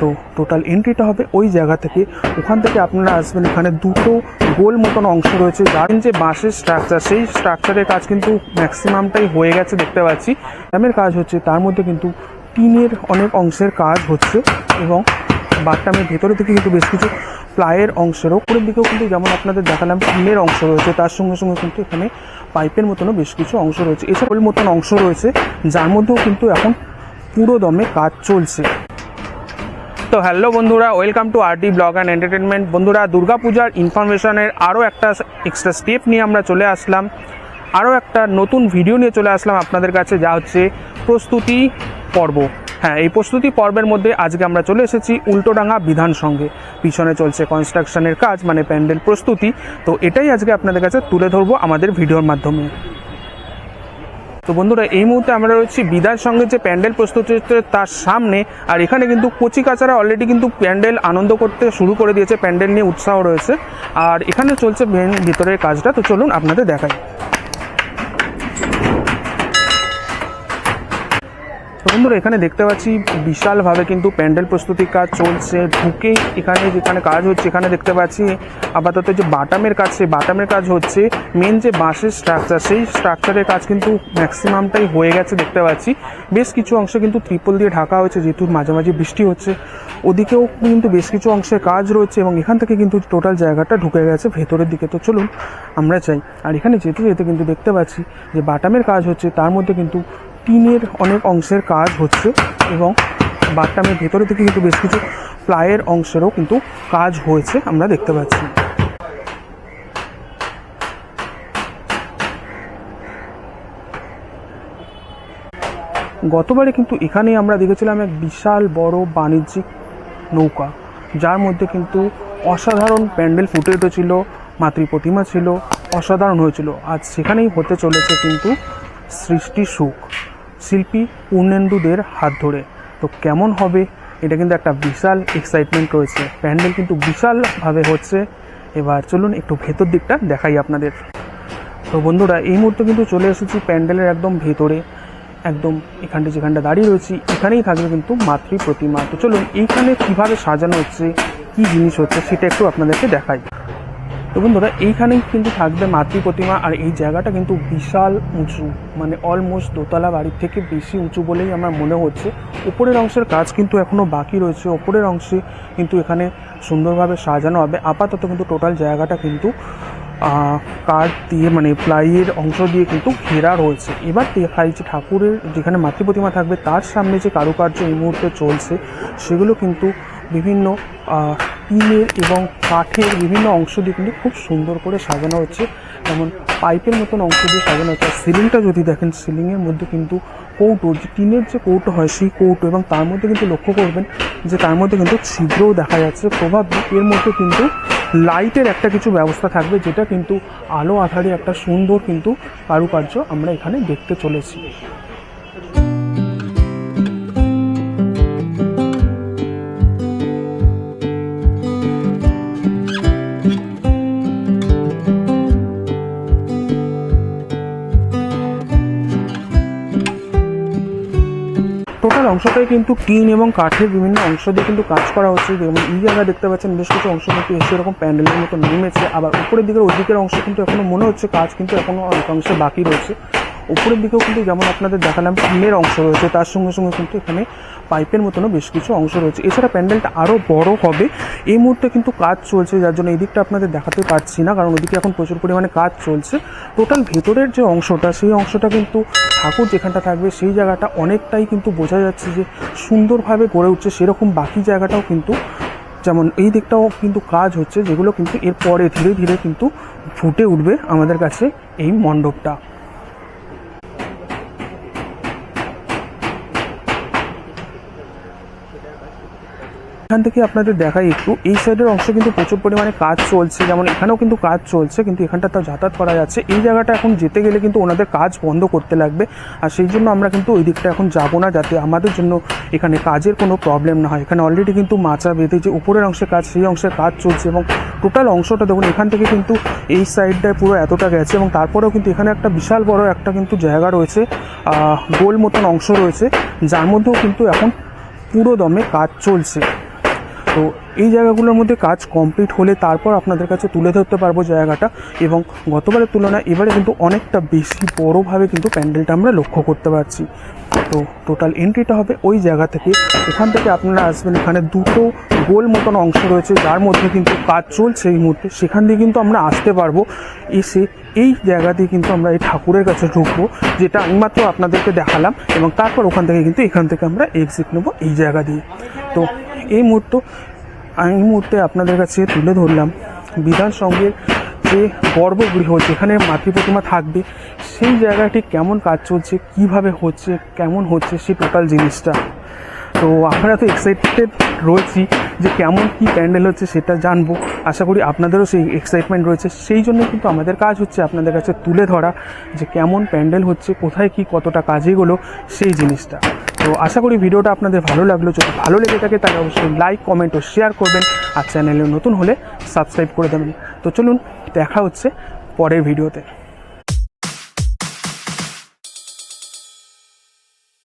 তো টোটাল এন্ট্রিটা হবে ওই জায়গা থেকে। ওখান থেকে আপনারা আসবেন, এখানে দুটো গোল মতন অংশ রয়েছে। যার যে বাঁশের স্ট্রাকচার সেই স্ট্রাকচারের কাজ কিন্তু ম্যাক্সিমামটাই হয়ে গেছে, দেখতে পাচ্ছি। ড্যামের কাজ হচ্ছে, তার মধ্যে কিন্তু টিনের অনেক অংশের কাজ হচ্ছে এবং বাথটামের ভেতরে থেকে কিন্তু বেশ কিছু প্লাইয়ের অংশের ওপরের দিকেও কিন্তু যেমন আপনাদের দেখালাম, টিনের অংশ রয়েছে, তার সঙ্গে সঙ্গে কিন্তু এখানে পাইপের মতনও বেশ কিছু অংশ রয়েছে। এছাড়া মতন অংশ রয়েছে, যার মধ্যেও কিন্তু এখন পুরো দমে কাজ চলছে। তো হ্যালো বন্ধুরা welcome to RD blog and entertainment বন্ধুরা, দুর্গাপূজার ইনফরমেশনের আরও একটা এক্সট্রা স্টেপ নিয়ে আমরা চলে আসলাম। আরও একটা নতুন ভিডিও নিয়ে চলে আসলাম আপনাদের কাছে, যা হচ্ছে প্রস্তুতি পর্ব। হ্যাঁ এই প্রস্তুতি পর্বের মধ্যে আজকে আমরা চলে এসেছি উল্টোডাঙ্গা বিধান সঙ্গে। পিছনে চলছে কনস্ট্রাকশনের কাজ মানে প্যান্ডেল প্রস্তুতি। তো এটাই আজকে আপনাদের কাছে তুলে ধরবো আমাদের ভিডিওর মাধ্যমে। তো বন্ধুরা, এই মুহূর্তে আমরা রয়েছি বিদার সঙ্গে যে প্যান্ডেল প্রস্তুত হচ্ছে তার সামনে, আর এখানে কিন্তু কচি কাচারা অলরেডি কিন্তু প্যান্ডেল আনন্দ করতে শুরু করে দিয়েছে, প্যান্ডেল নিয়ে উৎসাহ রয়েছে। আর এখানে চলছে ভিতরের কাজটা, তো চলুন আপনাদের দেখাই। তো বন্ধুরা, এখানে দেখতে পাচ্ছি বিশালভাবে কিন্তু প্যান্ডেল প্রস্তুতির কাজ চলছে। ঢুকে এখানে যেখানে কাজ হচ্ছে, এখানে দেখতে পাচ্ছি আপাতত যে বাটামের কাজ, সেই বাটামের কাজ হচ্ছে। মেন যে বাঁশের স্ট্রাকচার সেই স্ট্রাকচারের কাজ কিন্তু ম্যাক্সিমামটাই হয়ে গেছে দেখতে পাচ্ছি। বেশ কিছু অংশ কিন্তু ত্রিপল দিয়ে ঢাকা হয়েছে, যেহেতু মাঝামাঝি বৃষ্টি হচ্ছে। ওদিকেও কিন্তু বেশ কিছু অংশের কাজ রয়েছে এবং এখান থেকে কিন্তু টোটাল জায়গাটা ঢুকে গেছে ভেতরের দিকে। তো চলুন, আমরা চাই আর এখানে যেতে যেতে কিন্তু দেখতে পাচ্ছি যে বাটামের কাজ হচ্ছে, তার মধ্যে কিন্তু টিনের অনেক অংশের কাজ হচ্ছে এবং বাথটামের ভেতরে থেকে কিন্তু বেশ কিছু প্লাইয়ের অংশেরও কিন্তু কাজ হয়েছে, আমরা দেখতে পাচ্ছি। গতবারে কিন্তু এখানেই আমরা দেখেছিলাম এক বিশাল বড় বাণিজ্যিক নৌকা, যার মধ্যে কিন্তু অসাধারণ প্যান্ডেল ফুটে উঠেছিল মাতৃ প্রতিমা ছিল, অসাধারণ হয়েছিল। আজ সেখানেই হতে চলেছে কিন্তু সৃষ্টি সুখ। শিল্পী পূর্ণেন্দুদের হাত ধরে। তো কেমন হবে? এটা কিন্তু একটা বিশাল এক্সাইটমেন্ট রয়েছে। প্যান্ডেল কিন্তু বিশালভাবে হচ্ছে। এবার চলুন একটু ভেতর দিকটা দেখাই আপনাদের। তো বন্ধুরা, এই মুহূর্তে কিন্তু চলে এসেছি প্যান্ডেলের একদম ভেতরে। একদম এখানটা যেখানটা দাঁড়িয়ে রয়েছি, এখানেই থাকবে কিন্তু মাতৃ প্রতিমা। তো চলুন এইখানে কীভাবে সাজানো হচ্ছে, কি জিনিস হচ্ছে সেটা একটু আপনাদেরকে দেখাই। তো বন্ধুরা এইখানেই কিন্তু থাকবে মাতৃ প্রতিমা আর এই জায়গাটা কিন্তু বিশাল উঁচু মানে অলমোস্ট দোতলা বাড়ির থেকে বেশি উঁচু বলেই আমার মনে হচ্ছে। উপরের অংশের কাজ কিন্তু এখনও বাকি রয়েছে। ওপরের অংশে কিন্তু এখানে সুন্দরভাবে সাজানো হবে। আপাতত কিন্তু টোটাল জায়গাটা কিন্তু কাঠ দিয়ে মানে প্লাইয়ের অংশ দিয়ে কিন্তু ঘেরা রয়েছে। এবার দেখাই যে ঠাকুরের যেখানে মাতৃ প্রতিমা থাকবে, তার সামনে যে কারুকার্য এই মুহূর্তে চলছে, সেগুলো কিন্তু বিভিন্ন টিনের এবং কাঠের বিভিন্ন অংশ দিয়ে কিন্তু খুব সুন্দর করে সাজানো হচ্ছে। যেমন পাইপের মতন অংশ দিয়ে সাজানো হচ্ছে। সিলিংটা যদি দেখেন, সিলিংয়ের মধ্যে কিন্তু কৌটো, যে টিনের যে কৌটো হয় সেই কৌটো এবং তার মধ্যে কিন্তু লক্ষ্য করবেন যে তার মধ্যে কিন্তু ছিদ্রও দেখা যাচ্ছে। প্রভাব এর মধ্যে কিন্তু লাইটের একটা কিছু ব্যবস্থা থাকবে, যেটা কিন্তু আলো আধারে একটা সুন্দর কিন্তু কারুকার্য আমরা এখানে দেখতে চলেছি। টোটাল অংশটাই কিন্তু টিন এবং কাঠের বিভিন্ন অংশ দিয়ে কিন্তু কাজ করা হচ্ছে। যেমন এই জায়গায় দেখতে পাচ্ছেন বেশ কিছু অংশ কিন্তু এসে এরকম প্যান্ডেলের মতো নেমেছে। আবার উপরের দিকের ওদিকের অংশ কিন্তু এখনও মনে হচ্ছে কাজ কিন্তু এখনও অনেক অংশে বাকি রয়েছে। উপরের দিকেও কিন্তু যেমন আপনাদের দেখালাম টিনের অংশ রয়েছে, তার সঙ্গে সঙ্গে কিন্তু এখানে পাইপের মতনও বেশ কিছু অংশ রয়েছে। এছাড়া প্যান্ডেলটা আরও বড় হবে। এই মুহূর্তে কিন্তু কাজ চলছে, যার জন্য এই দিকটা আপনাদের দেখাতে পারছি না, কারণ ওদিকে এখন প্রচুর পরিমাণে কাজ চলছে। টোটাল ভেতরের যে অংশটা, সেই অংশটা কিন্তু ঠাকুর যেখানটা থাকবে, সেই জায়গাটা অনেকটাই কিন্তু বোঝা যাচ্ছে যে সুন্দরভাবে গড়ে উঠছে। সেরকম বাকি জায়গাটাও কিন্তু যেমন এই দিকটাও কিন্তু কাজ হচ্ছে, যেগুলো কিন্তু এর পরে ধীরে ধীরে কিন্তু ফুটে উঠবে আমাদের কাছে এই মণ্ডপটা। এখান থেকে আপনাদের দেখাই একটু। এই সাইডের অংশ কিন্তু প্রচুর পরিমাণে কাজ চলছে, যেমন এখানেও কিন্তু কাজ চলছে, কিন্তু এখানটা তাও যাতায়াত করা যাচ্ছে। এই জায়গাটা এখন যেতে গেলে কিন্তু ওনাদের কাজ বন্ধ করতে লাগবে, আর সেই জন্য আমরা কিন্তু ওই দিকটা এখন যাব না, যাতে আমাদের জন্য এখানে কাজের কোনো প্রবলেম না হয়। এখানে অলরেডি কিন্তু মাচা বেঁধে যে উপরের অংশে কাজ, সেই অংশের কাজ চলছে এবং টোটাল অংশটা দেখুন, এখান থেকে কিন্তু এই সাইডটায় পুরো এতটা গেছে এবং তারপরেও কিন্তু এখানে একটা বিশাল বড় একটা কিন্তু জায়গা রয়েছে গোল মতন অংশ রয়েছে, যার মধ্যেও কিন্তু এখন পুরো দমে কাজ চলছে। তো এই জায়গাগুলোর মধ্যে কাজ কমপ্লিট হলে তারপর আপনাদের কাছে তুলে ধরতে পারব জায়গাটা এবং গতবারের তুলনায় এবারে কিন্তু অনেকটা বেশি বড়োভাবে কিন্তু প্যান্ডেলটা আমরা লক্ষ্য করতে পারছি। তো টোটাল এন্ট্রিটা হবে ওই জায়গা থেকে। এখান থেকে আপনারা আসবেন, এখানে দুটো গোল মতন অংশ রয়েছে, যার মধ্যে কিন্তু কাজ চলছে এই মুহূর্তে। সেখান দিয়ে কিন্তু আমরা আসতে পারব। এসে এই জায়গা দিয়ে কিন্তু আমরা এই ঠাকুরের কাছে ঢুকবো, যেটা আমি মাত্র আপনাদেরকে দেখালাম এবং তারপর ওখান থেকে কিন্তু এখান থেকে আমরা এক্সিট নেব এই জায়গা দিয়ে। তো এই মুহূর্ত, আমি এই মুহূর্তে আপনাদের কাছে তুলে ধরলাম বিধান সঙ্গের যে গর্ভগৃহ যেখানে মাতৃ প্রতিমা থাকবে, সেই জায়গাটি কেমন কাজ চলছে, কীভাবে হচ্ছে, কেমন হচ্ছে সেই টোটাল জিনিসটা। তো আমরা তো এক্সাইটেড রয়েছি যে কেমন কি প্যান্ডেল হচ্ছে সেটা জানব। আশা করি আপনাদেরও সেই এক্সাইটমেন্ট রয়েছে। সেই জন্য কিন্তু আমাদের কাজ হচ্ছে আপনাদের কাছে তুলে ধরা যে কেমন প্যান্ডেল হচ্ছে, কোথায় কি কতটা কাজে গেলো সেই জিনিসটা। তো আশা করি ভিডিওটা আপনাদের ভালো লাগল। যদি ভালো লেগে থাকে তাহলে অবশ্যই লাইক কমেন্ট ও শেয়ার করবেন আর চ্যানেলে নতুন হলে সাবস্ক্রাইব করে দেবেন। তো চলুন, দেখা হচ্ছে পরের ভিডিওতে।